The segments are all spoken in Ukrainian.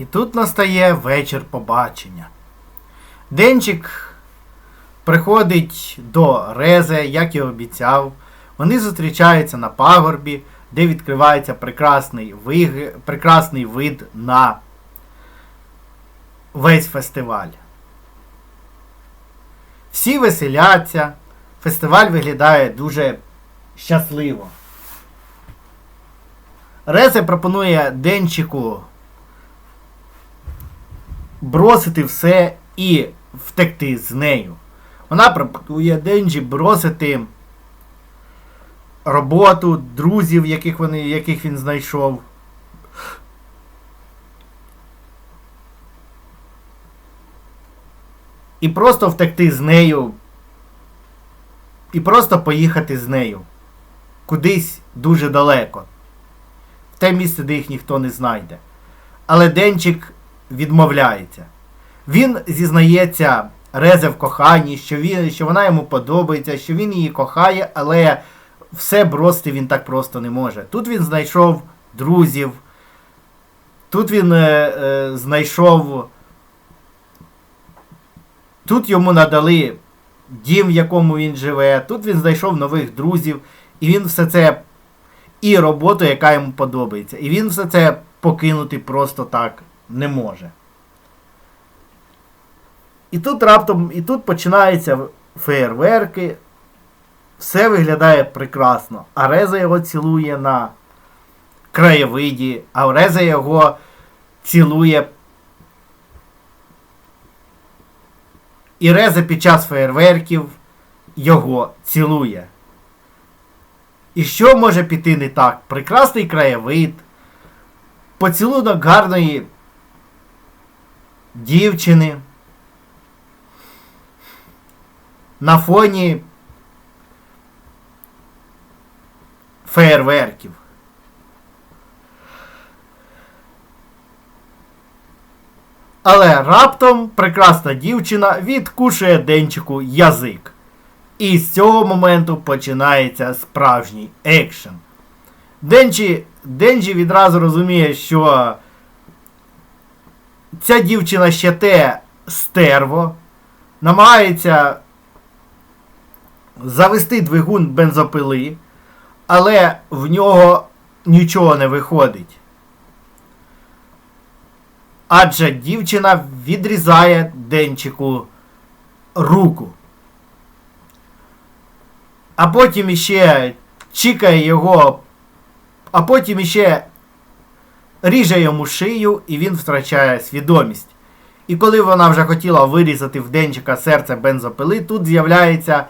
І тут настає вечір побачення. Денчик приходить до Резе, як і обіцяв. Вони зустрічаються на пагорбі, де відкривається прекрасний, виг... прекрасний вид на весь фестиваль. Всі веселяться. Фестиваль виглядає дуже щасливо. Резе пропонує Денчику бросити все і втекти з нею. Вона пропонує Денджі бросити роботу, друзів, яких, вони, яких він знайшов. І просто втекти з нею. І просто поїхати з нею. Кудись дуже далеко. В те місце, де їх ніхто не знайде. Але Денчик відмовляється. Він зізнається Резе в коханні, що, він, що вона йому подобається, що він її кохає, але все бросити він так просто не може. Тут він знайшов друзів, тут він е, е, знайшов. Тут йому надали дім, в якому він живе, тут він знайшов нових друзів, і він все це. І роботу, яка йому подобається. І він все це покинути просто так не може. І тут раптом, і тут починаються феєрверки. Все виглядає прекрасно. А Реза його цілує на краєвиді, а Реза його цілує. І Реза під час феєрверків його цілує. І що може піти не так? Прекрасний краєвид, поцілунок гарної дівчини. На фоні феєрверків. Але раптом прекрасна дівчина відкушує денчику язик. І з цього моменту починається справжній екшен. Денчі, Денджі відразу розуміє, що ця дівчина ще те стерво, намагається завести двигун бензопили, але в нього нічого не виходить. Адже дівчина відрізає Денчику руку. А потім іще чікає його, а потім іще ріже йому шию і він втрачає свідомість. І коли вона вже хотіла вирізати в Денчика серце бензопили, тут з'являється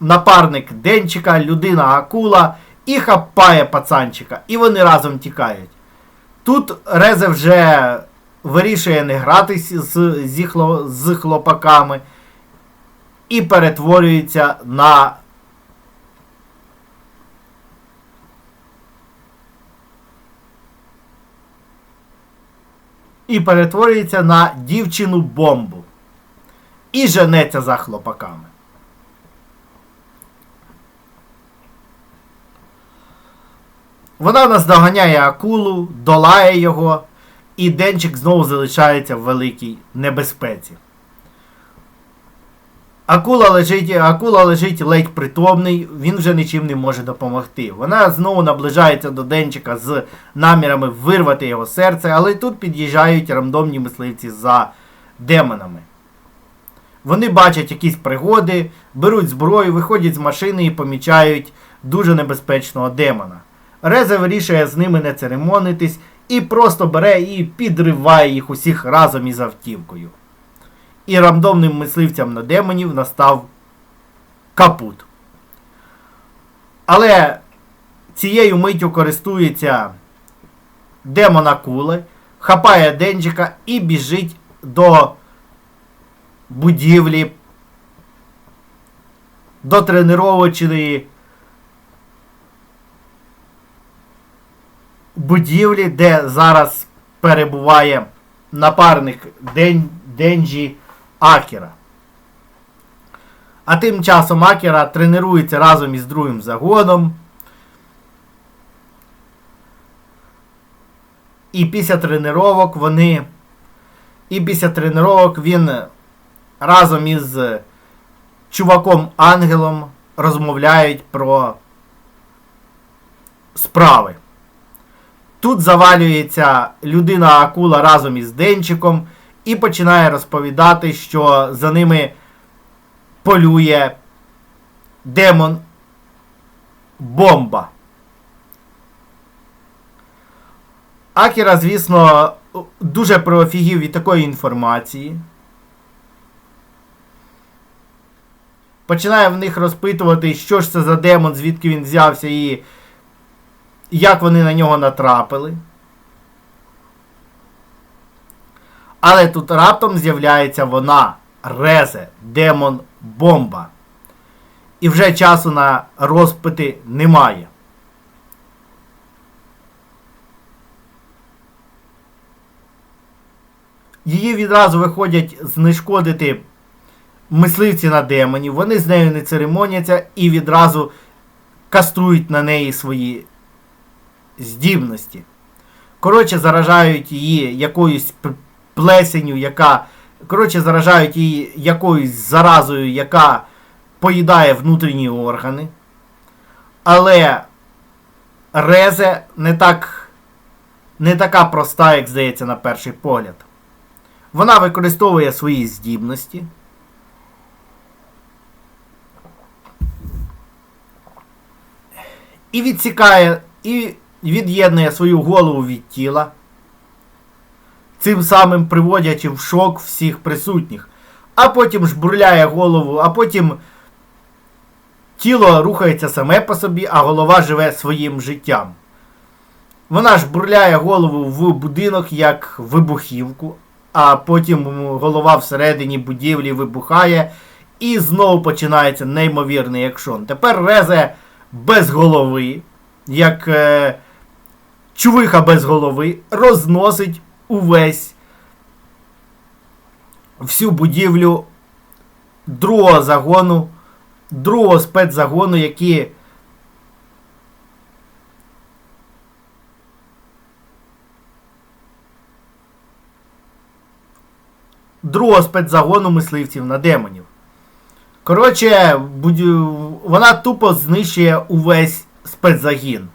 напарник Денчика, людина Акула і хапає пацанчика. І вони разом тікають. Тут Резе вже вирішує не гратись з, хло, з хлопаками і перетворюється на. І перетворюється на дівчину бомбу. І женеться за хлопаками. Вона наздоганяє акулу, долає його, і Денчик знову залишається в великій небезпеці. Акула лежить акула лежить ледь притомний, він вже нічим не може допомогти. Вона знову наближається до Денчика з намірами вирвати його серце, але тут під'їжджають рандомні мисливці за демонами. Вони бачать якісь пригоди, беруть зброю, виходять з машини і помічають дуже небезпечного демона. Резе вирішує з ними не церемонитись і просто бере і підриває їх усіх разом із автівкою. І рандомним мисливцям на демонів настав капут. Але цією миттю користується демон Акули, хапає Денджика і біжить до будівлі, до тренувачної будівлі, де зараз перебуває напарник Ден... Денджі Акера. А тим часом Акера тренується разом із другим загоном. І після тренувань вони. І після тренувань він разом із чуваком Ангелом розмовляють про справи. Тут завалюється людина акула разом із Денчиком і починає розповідати, що за ними полює демон бомба. Акіра, звісно, дуже проофігів від такої інформації. Починає в них розпитувати, що ж це за демон, звідки він взявся і як вони на нього натрапили. Але тут раптом з'являється вона, Резе, демон бомба. І вже часу на розпити немає. Її відразу виходять знешкодити мисливці на демонів, вони з нею не церемоняться і відразу каструють на неї свої здібності. Коротше, заражають її якоюсь плесенью, яка. Коротше, заражають її якоюсь заразою, яка поїдає внутрішні органи. Але Резе не так. не така проста, як здається, на перший погляд. Вона використовує свої здібності. І відсікає, і від'єднує свою голову від тіла, цим самим приводячи в шок всіх присутніх. А потім жбурляє голову, а потім тіло рухається саме по собі, а голова живе своїм життям. Вона ж бурляє голову в будинок як вибухівку, а потім голова всередині будівлі вибухає, і знову починається неймовірний екшон. Тепер резе без голови, як е, чувиха без голови, розносить увесь всю будівлю другого загону, другого спецзагону, які другого спецзагону мисливців на демонів. Коротше, вона тупо знищує увесь спецзагін.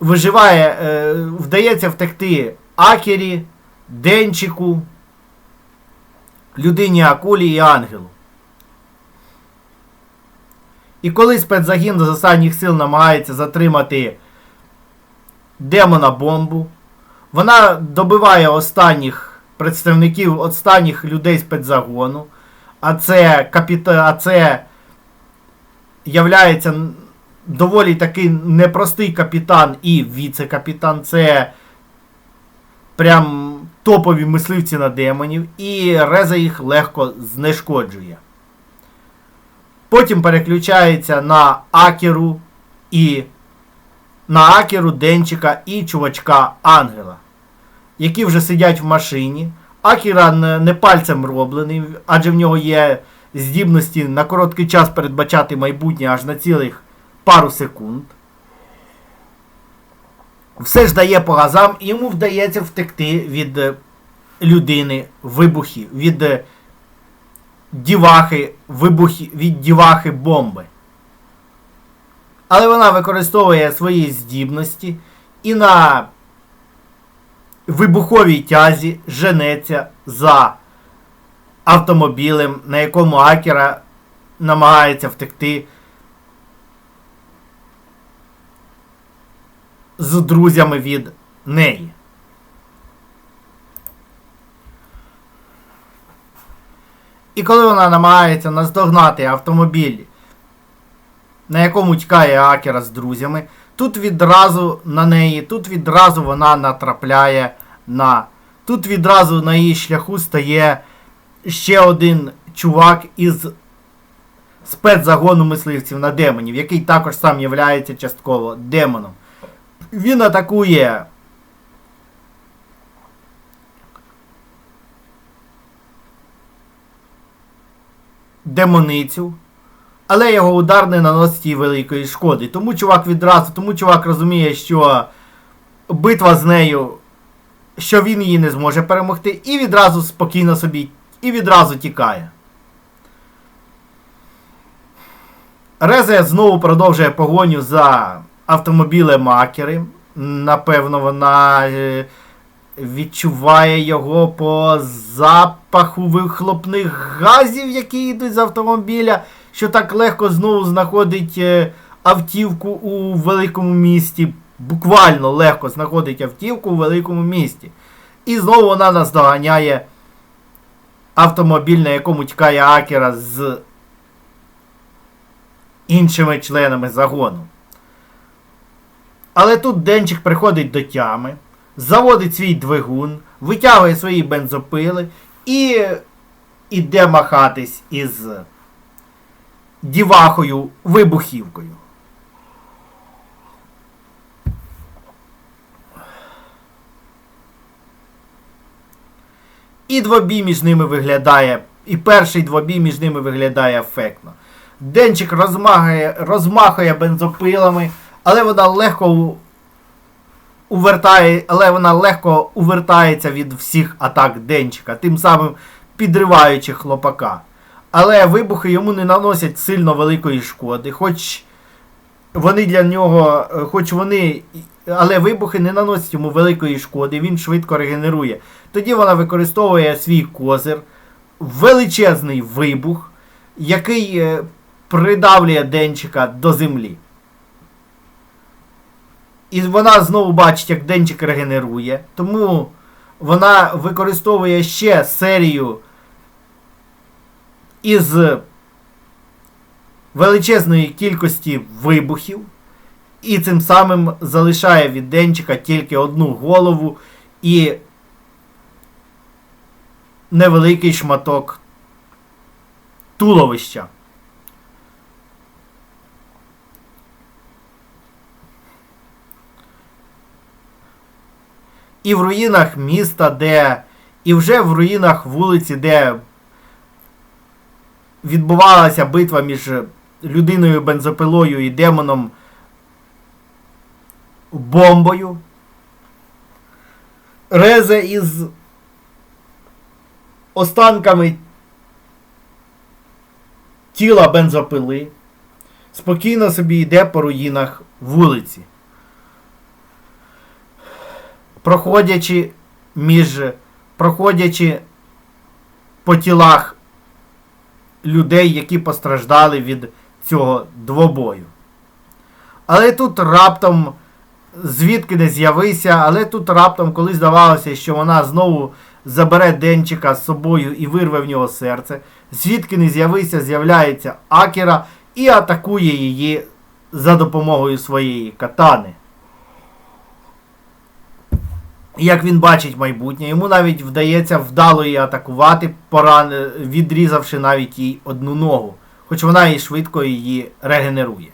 Виживає, е, вдається втекти Акері, Денчику, людині Акулі і Ангелу. І коли спецзагін з останніх сил намагається затримати демона бомбу, вона добиває останніх представників останніх людей спецзагону. А це капіта... а це являється доволі таки непростий капітан і віце-капітан. Це прям топові мисливці на демонів, і Реза їх легко знешкоджує. Потім переключається на Акеру і на Акеру, Денчика і чувачка Ангела, які вже сидять в машині. Акіра не, не пальцем роблений, адже в нього є здібності на короткий час передбачати майбутнє аж на цілих пару секунд. Все ж дає по газам, і йому вдається втекти від е, людини вибухів, від е, дівахи, вибухи, від дівахи бомби. Але вона використовує свої здібності і на вибуховій тязі женеться за автомобілем, на якому Акера намагається втекти з друзями від неї. І коли вона намагається наздогнати автомобіль, на якому тікає Акера з друзями, тут відразу на неї, тут відразу вона натрапляє на. Тут відразу на її шляху стає ще один чувак із спецзагону мисливців на демонів, який також сам являється частково демоном. Він атакує демоницю, але його удар не наносить їй великої шкоди. Тому чувак відразу, тому чувак розуміє, що битва з нею що він її не зможе перемогти, і відразу спокійно собі, і відразу тікає. Резе знову продовжує погоню за автомобілем Акери. Напевно, вона е, відчуває його по запаху вихлопних газів, які йдуть з автомобіля, що так легко знову знаходить е, автівку у великому місті. Буквально легко знаходить автівку у великому місті. І знову вона наздоганяє автомобіль, на якому тікає Акера з іншими членами загону. Але тут Денчик приходить до тями, заводить свій двигун, витягує свої бензопили і іде махатись із дівахою вибухівкою. І двобій між ними виглядає, і перший двобій між ними виглядає ефектно. Денчик розмахує, розмахує бензопилами, але вона легко увертає, але вона легко увертається від всіх атак Денчика, тим самим підриваючи хлопака. Але вибухи йому не наносять сильно великої шкоди, хоч вони для нього, е, хоч вони, але вибухи не наносять йому великої шкоди, він швидко регенерує. Тоді вона використовує свій козир, величезний вибух, який е, придавлює Денчика до землі. І вона знову бачить, як Денчик регенерує. Тому вона використовує ще серію із величезної кількості вибухів. І цим самим залишає від Денчика тільки одну голову і невеликий шматок туловища. І в руїнах міста, де. І вже в руїнах вулиці, де відбувалася битва між людиною бензопилою і демоном бомбою. Резе із останками тіла бензопили спокійно собі йде по руїнах вулиці. Проходячи між проходячи по тілах людей, які постраждали від цього двобою. Але тут раптом, звідки не з'явився, але тут раптом, коли здавалося, що вона знову забере Денчика з собою і вирве в нього серце, звідки не з'явився, з'являється Акера і атакує її за допомогою своєї катани. Як він бачить майбутнє, йому навіть вдається вдало її атакувати, поран... відрізавши навіть їй одну ногу, хоч вона і швидко її регенерує.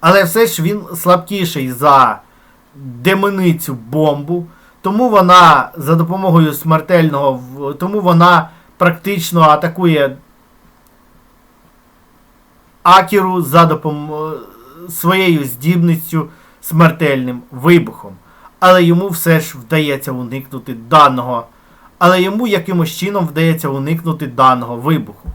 Але все ж він слабкіший за демоницю бомбу, тому вона за допомогою смертельного тому вона практично атакує Акіру за допомогою своєю здібністю смертельним вибухом. Але йому все ж вдається уникнути даного. Але йому якимось чином вдається уникнути даного вибуху.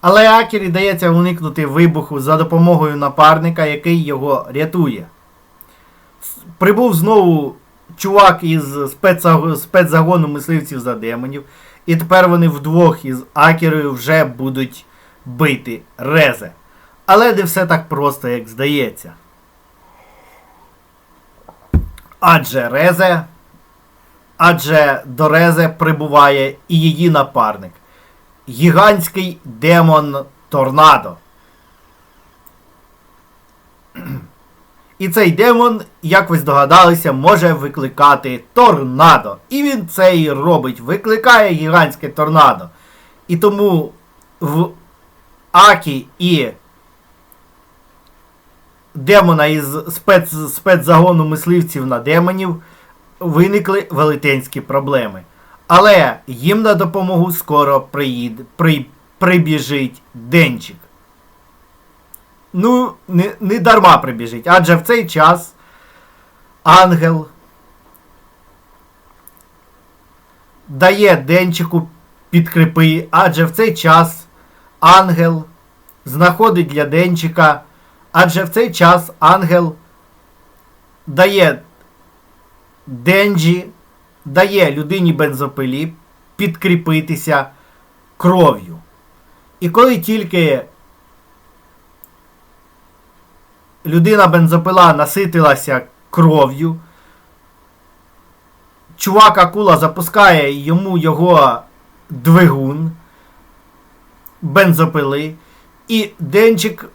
Але Акері дається уникнути вибуху за допомогою напарника, який його рятує. Прибув знову чувак із спецзагону мисливців за демонів. І тепер вони вдвох із Акерою вже будуть бити Резе. Але не все так просто, як здається. Адже Резе. Адже до Резе прибуває і її напарник. Гігантський демон Торнадо. І цей демон, як ви здогадалися, може викликати торнадо. І він це і робить. Викликає гігантське торнадо. І тому в Акі і демона із спец, спецзагону мисливців на демонів виникли велетенські проблеми. Але їм на допомогу скоро приїде, при, прибіжить Денчик. ну, не, не дарма прибіжить. Адже в цей час ангел дає денчику підкріпи, адже в цей час ангел знаходить для денчика, адже в цей час ангел дає денджі, дає людині бензопилі підкріпитися кров'ю. І коли тільки людина бензопила наситилася кров'ю, чувак акула запускає йому його двигун бензопили, і денчик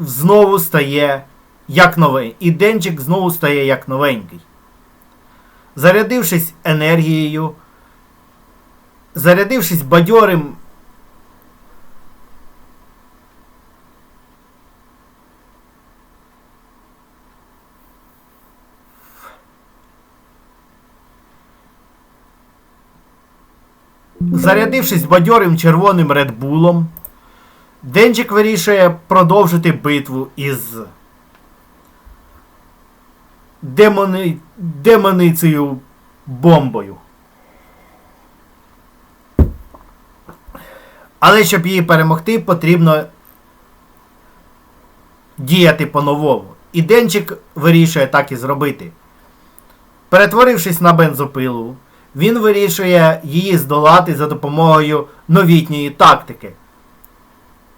знову стає як новий. І денчик знову стає як новенький. Зарядившись енергією, зарядившись бадьорим Зарядившись бадьорим червоним редбулом, Денчик вирішує продовжити битву із демони... демоницею бомбою. Але щоб її перемогти, потрібно діяти по-новому. І Денчик вирішує так і зробити. Перетворившись на бензопилу, він вирішує її здолати за допомогою новітньої тактики.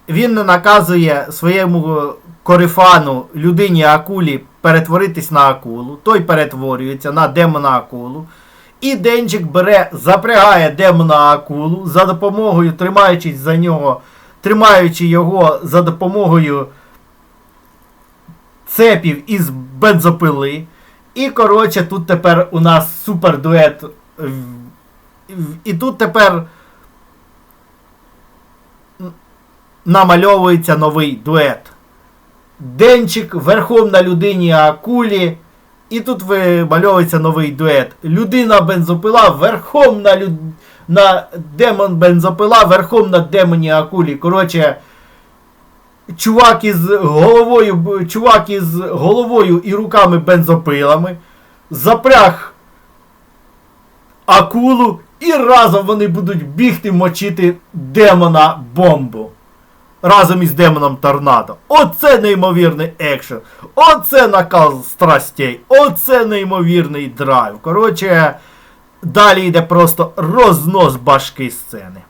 Він наказує своєму корифану людині акулі перетворитись на акулу. Той перетворюється на демона акулу. І Денчик бере, запрягає демона акулу за допомогою, тримаючись за нього, тримаючи його за допомогою цепів із бензопили. І, коротше, тут тепер у нас супер дует. І тут тепер намальовується новий дует. Денчик верхом на людині акулі. І тут вимальовується новий дует. Людина бензопила верхом на люд... на демон бензопила, верхом на демоні акулі. Коротше, чувак із головою, чувак із головою і руками бензопилами запряг акулу і разом вони будуть бігти мочити демона бомбу. Разом із демоном торнадо. Оце неймовірний екшен. Оце накал страстей. Оце неймовірний драйв. Коротше, далі йде просто рознос башки сцени.